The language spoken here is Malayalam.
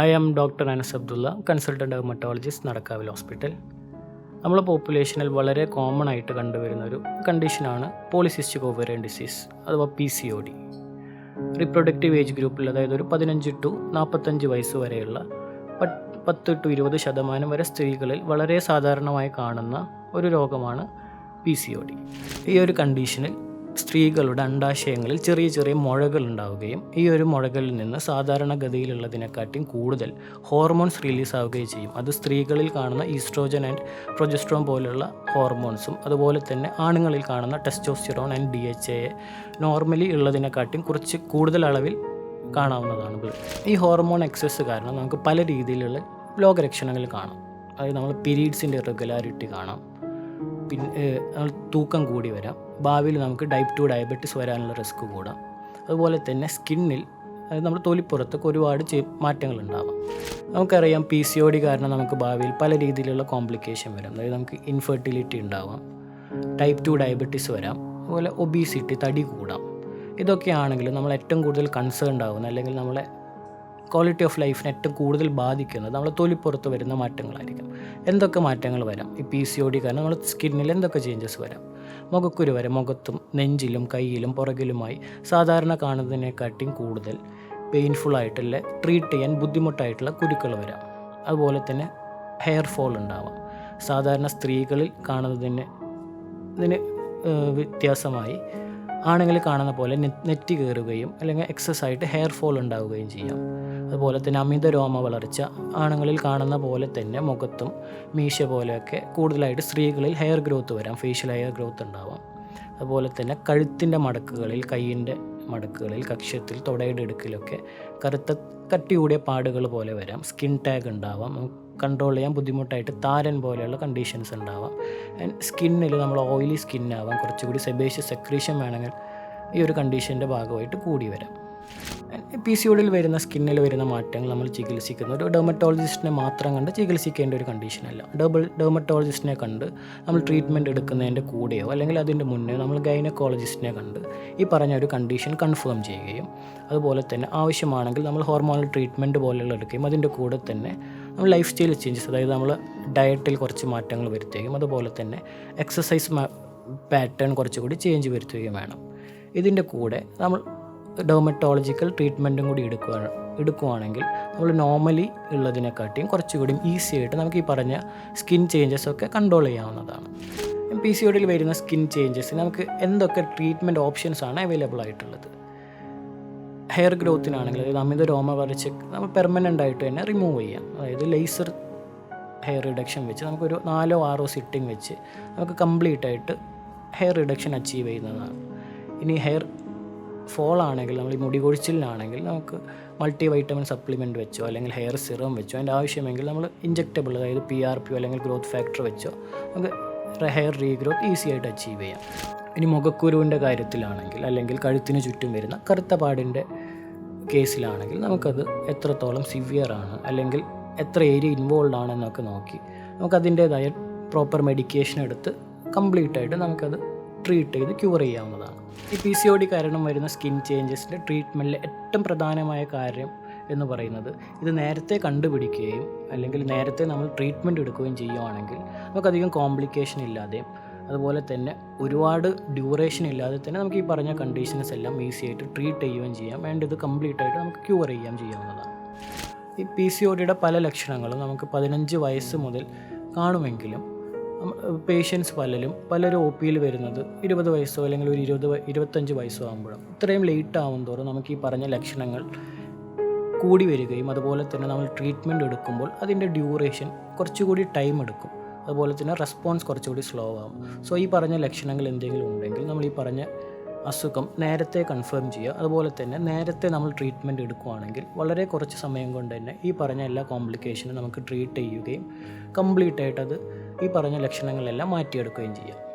I am doctor Anas Abdullah consultant dermatologist നടക്കാവിൽ hospital. നമ്മളെ പോപ്പുലേഷനിൽ വളരെ കോമൺ ആയിട്ട് കണ്ടുവരുന്ന ഒരു കണ്ടീഷനാണ് പോളിസിസ്റ്റിക് ഓവറിയൻ ഡിസീസ് അഥവാ P C O D reproductive age ഗ്രൂപ്പിൽ അതായത് ഒരു പതിനഞ്ച് ടു നാൽപ്പത്തഞ്ച് വയസ്സ് വരെയുള്ള പത്ത് ടു ഇരുപത് ശതമാനം വരെ സ്ത്രീകളിൽ വളരെ സാധാരണമായി കാണുന്ന ഒരു രോഗമാണ് പി സി ഒ ഡി ഈ ഒരു കണ്ടീഷനിൽ സ്ത്രീകളുടെ അണ്ടാശയങ്ങളിൽ ചെറിയ ചെറിയ മുഴകൾ ഉണ്ടാവുകയും ഈ ഒരു മുഴകളിൽ നിന്ന് സാധാരണഗതിയിലുള്ളതിനെക്കാട്ടിയും കൂടുതൽ ഹോർമോൺസ് റിലീസ് ആവുകയും ചെയ്യും. അത് സ്ത്രീകളിൽ കാണുന്ന ഈസ്ട്രോജൻ ആൻഡ് പ്രൊജസ്ട്രോൺ പോലുള്ള ഹോർമോൺസും അതുപോലെ തന്നെ ആണുങ്ങളിൽ കാണുന്ന testosterone and D H A normally ഉള്ളതിനെക്കാട്ടിയും കുറച്ച് കൂടുതൽ അളവിൽ കാണാവുന്നതാണ് ഈ ഹോർമോൺ എക്സസ് കാരണം നമുക്ക് പല രീതിയിലുള്ള രോഗലക്ഷണങ്ങൾ കാണാം. അതായത് നമ്മൾ പീരീഡ്സിന്റെ റെഗുലാരിറ്റി കാണാം. പിന്നെ തൂക്കം കൂടി വരാം. ഭാവിയിൽ നമുക്ക് ടൈപ്പ് ടു ഡയബറ്റിസ് വരാനുള്ള റിസ്ക് കൂടാം. അതുപോലെ തന്നെ സ്കിന്നിൽ അതായത് നമ്മുടെ തൊലിപ്പുറത്തൊക്കെ ഒരുപാട് മാറ്റങ്ങൾ ഉണ്ടാവാം നമുക്കറിയാം പി സി ഒ ഡി കാരണം നമുക്ക് ഭാവിയിൽ പല രീതിയിലുള്ള കോംപ്ലിക്കേഷൻ വരാം. അതായത് നമുക്ക് ഇൻഫെർട്ടിലിറ്റി ഉണ്ടാവാം. ടൈപ്പ് ടു ഡയബറ്റിസ് വരാം. അതുപോലെ ഒബീസിറ്റി തടി കൂടാം. ഇതൊക്കെയാണെങ്കിലും നമ്മൾ ഏറ്റവും കൂടുതൽ കൺസേൺ ആവുന്ന അല്ലെങ്കിൽ നമ്മളെ ക്വാളിറ്റി ഓഫ് ലൈഫിനെ ഏറ്റവും കൂടുതൽ ബാധിക്കുന്നത് നമ്മളെ തൊലിപ്പുറത്ത് വരുന്ന മാറ്റങ്ങളായിരിക്കും. എന്തൊക്കെ മാറ്റങ്ങൾ വരാം? ഈ പി സി ഒ ഡി കാരണം നമ്മുടെ സ്കിന്നിൽ എന്തൊക്കെ ചേഞ്ചസ് വരാം? മുഖക്കുരു വരെ മുഖത്തും നെഞ്ചിലും കയ്യിലും പുറകിലുമായി സാധാരണ കാണുന്നതിനെക്കാട്ടിയും കൂടുതൽ പെയിൻഫുൾ ആയിട്ടുള്ള ട്രീറ്റ് ചെയ്യാൻ ബുദ്ധിമുട്ടായിട്ടുള്ള കുരുക്കൾ വരാം. അതുപോലെ തന്നെ ഹെയർ ഫോൾ ഉണ്ടാവാം. സാധാരണ സ്ത്രീകളിൽ കാണുന്നതിന് ഇതിന് വ്യത്യാസമായി ആണുങ്ങൾ കാണുന്ന പോലെ നെറ്റ് കയറുകയും അല്ലെങ്കിൽ എക്സസ് ആയിട്ട് ഹെയർ ഫോൾ ഉണ്ടാവുകയും ചെയ്യാം. അതുപോലെ തന്നെ അമിത രോമ വളർച്ച ആണുങ്ങളിൽ കാണുന്ന പോലെ തന്നെ മുഖത്തും മീശ പോലെയൊക്കെ കൂടുതലായിട്ട് സ്ത്രീകളിൽ ഹെയർ ഗ്രോത്ത് വരാം ഫേഷ്യൽ ഹെയർ ഗ്രോത്ത് ഉണ്ടാവാം. അതുപോലെ തന്നെ കഴുത്തിന്റെ മടക്കുകളിൽ കൈയിന്റെ മടക്കുകളിൽ കക്ഷത്തിൽ തുടയുടെ ഇടുക്കിലൊക്കെ കറുത്ത കട്ടി കൂടിയ പാടുകൾ പോലെ വരാം സ്കിൻ ടാഗ് ഉണ്ടാവാം കൺട്രോൾ ചെയ്യാൻ ബുദ്ധിമുട്ടായിട്ട് താരൻ പോലെയുള്ള കണ്ടീഷൻസ് ഉണ്ടാവാം. ആൻഡ് സ്കിന്നിൽ നമ്മൾ ഓയിലി സ്കിന്നാവാം കുറച്ചുകൂടി സെബേഷ്യസ് സെക്രീഷൻ വേണമെങ്കിൽ ഈ ഒരു കണ്ടീഷന്റെ ഭാഗമായിട്ട് കൂടി വരാം. പി സി ഒഡിൽ വരുന്ന സ്കിന്നിൽ വരുന്ന മാറ്റങ്ങൾ നമ്മൾ ചികിത്സിക്കുന്ന. ഒരു ഡെർമറ്റോളജിസ്റ്റിനെ മാത്രം കണ്ട് ചികിത്സിക്കേണ്ട ഒരു കണ്ടീഷനല്ല ഡബിൾ ഡെർമറ്റോളജിസ്റ്റിനെ കണ്ട് നമ്മൾ ട്രീറ്റ്മെന്റ് എടുക്കുന്നതിന്റെ കൂടെയോ അല്ലെങ്കിൽ അതിന്റെ മുന്നേ നമ്മൾ ഗൈനക്കോളജിസ്റ്റിനെ കണ്ട് ഈ പറഞ്ഞ ഒരു കണ്ടീഷൻ കൺഫേം ചെയ്യുകയും അതുപോലെ തന്നെ ആവശ്യമാണെങ്കിൽ നമ്മൾ ഹോർമോണൽ ട്രീറ്റ്മെന്റ് പോലെയുള്ള എടുക്കുകയും അതിന്റെ കൂടെ തന്നെ നമ്മൾ ലൈഫ് സ്റ്റൈൽ ചേഞ്ചസ് അതായത് നമ്മൾ ഡയറ്റിൽ കുറച്ച് മാറ്റങ്ങൾ വരുത്തുകയും അതുപോലെ തന്നെ എക്സസൈസ് പാറ്റേൺ കുറച്ചുകൂടി ചേഞ്ച് വരുത്തുകയും വേണം. ഇതിന്റെ കൂടെ നമ്മൾ ഡെർമറ്റോളജിക്കൽ ട്രീറ്റ്മെന്റും കൂടി എടുക്കുക എടുക്കുവാണെങ്കിൽ നമ്മൾ നോർമലി ഉള്ളതിനെക്കാട്ടിയും കുറച്ചുകൂടി ഈസി ആയിട്ട് നമുക്ക് ഈ പറഞ്ഞ സ്കിൻ ചേഞ്ചസ് ഒക്കെ കൺട്രോൾ ചെയ്യാവുന്നതാണ്. പി സി ഒഡിയിൽ വരുന്ന സ്കിൻ ചേഞ്ചസ് നമുക്ക് എന്തൊക്കെ ട്രീറ്റ്മെന്റ് ഓപ്ഷൻസ് ആണ് അവൈലബിൾ ആയിട്ടുള്ളത്? ഹെയർ ഗ്രോത്തിനാണെങ്കിൽ അതായത് അമിത രോമ വരച്ച് നമ്മൾ പെർമനന്റ് ആയിട്ട് തന്നെ റിമൂവ് ചെയ്യാം. അതായത് ലേസർ ഹെയർ റിഡക്ഷൻ വെച്ച് നമുക്കൊരു നാലോ ആറോ സിറ്റിംഗ് വെച്ച് നമുക്ക് കംപ്ലീറ്റ് ആയിട്ട് ഹെയർ റിഡക്ഷൻ അച്ചീവ് ചെയ്യുന്നതാണ്. ഇനി ഹെയർ ഫോൾ ആണെങ്കിൽ നമ്മൾ ഈ മുടി കൊഴിച്ചിലിനാണെങ്കിൽ നമുക്ക് മൾട്ടി വൈറ്റമിൻ സപ്ലിമെന്റ് വെച്ചോ അല്ലെങ്കിൽ ഹെയർ സിറം വെച്ചോ അതിന്റെ ആവശ്യമെങ്കിൽ നമ്മൾ ഇഞ്ചക്റ്റബിൾ അതായത് പി ആർ പി അല്ലെങ്കിൽ ഗ്രോത്ത് ഫാക്ടർ വെച്ചോ നമുക്ക് ഹെയർ റീഗ്രോത്ത് ഈസി ആയിട്ട് അച്ചീവ് ചെയ്യാം. ഇനി മുഖക്കുരുവിന്റെ കാര്യത്തിലാണെങ്കിൽ അല്ലെങ്കിൽ കഴുത്തിന് ചുറ്റും വരുന്ന കറുത്ത പാടിന്റെ കേസിലാണെങ്കിൽ നമുക്കത് എത്രത്തോളം സിവിയർ ആണ് അല്ലെങ്കിൽ എത്ര ഏരിയ ഇൻവോൾവ് ആണെന്നൊക്കെ നോക്കി നമുക്കതിന്റേതായ പ്രോപ്പർ മെഡിക്കേഷൻ എടുത്ത് കംപ്ലീറ്റ് ആയിട്ട് നമുക്കത് ട്രീറ്റ് ചെയ്ത് ക്യൂർ ചെയ്യാവുന്നതാണ്. ഈ പി സി ഒ ഡി കാരണം വരുന്ന സ്കിൻ ചേഞ്ചസിന്റെ ട്രീറ്റ്മെന്റിലെ ഏറ്റവും പ്രധാനമായ കാര്യം എന്ന് പറയുന്നത് ഇത് നേരത്തെ കണ്ടുപിടിക്കുകയും അല്ലെങ്കിൽ നേരത്തെ നമ്മൾ ട്രീറ്റ്മെന്റ് എടുക്കുകയും ചെയ്യുകയാണെങ്കിൽ നമുക്കധികം കോംപ്ലിക്കേഷൻ ഇല്ലാതെയും അതുപോലെ തന്നെ ഒരുപാട് ഡ്യൂറേഷൻ ഇല്ലാതെ തന്നെ നമുക്ക് ഈ പറഞ്ഞ കണ്ടീഷൻസ് എല്ലാം ഈസി ആയിട്ട് ട്രീറ്റ് ചെയ്യുകയും ചെയ്യാം. ആൻഡ് ഇത് കംപ്ലീറ്റ് ആയിട്ട് നമുക്ക് ക്യൂർ ചെയ്യാൻ ചെയ്യാവുന്നതാണ്. ഈ പി സി ഒ ഡിയുടെ പല ലക്ഷണങ്ങളും നമുക്ക് പതിനഞ്ച് വയസ്സ് മുതൽ കാണുമെങ്കിലും പേഷ്യൻസ് പലരും പലരും ഒ പിയിൽ വരുന്നത് ഇരുപത് വയസ്സോ അല്ലെങ്കിൽ ഒരു ഇരുപത് ഇരുപത്തഞ്ച് വയസ്സോ ആകുമ്പോഴും ഇത്രയും ലേറ്റ് ആവും തോറും നമുക്ക് ഈ പറഞ്ഞ ലക്ഷണങ്ങൾ കൂടി വരികയും അതുപോലെ തന്നെ നമ്മൾ ട്രീറ്റ്മെന്റ് എടുക്കുമ്പോൾ അതിന്റെ ഡ്യൂറേഷൻ കുറച്ചുകൂടി ടൈം എടുക്കും. അതുപോലെ തന്നെ റെസ്പോൺസ് കുറച്ചുകൂടി സ്ലോ ആകും സോ ഈ പറഞ്ഞ ലക്ഷണങ്ങൾ എന്തെങ്കിലും ഉണ്ടെങ്കിൽ നമ്മൾ ഈ പറഞ്ഞ അസുഖം നേരത്തെ കൺഫേം ചെയ്യുക. അതുപോലെ തന്നെ നേരത്തെ നമ്മൾ ട്രീറ്റ്മെന്റ് എടുക്കുകയാണെങ്കിൽ വളരെ കുറച്ച് സമയം കൊണ്ട് തന്നെ ഈ പറഞ്ഞ എല്ലാ കോംപ്ലിക്കേഷനും നമുക്ക് ട്രീറ്റ് ചെയ്യുകയും കംപ്ലീറ്റ് ആയിട്ടത് ഈ പറഞ്ഞ ലക്ഷണങ്ങളെല്ലാം മാറ്റിയെടുക്കുകയും ചെയ്യാം.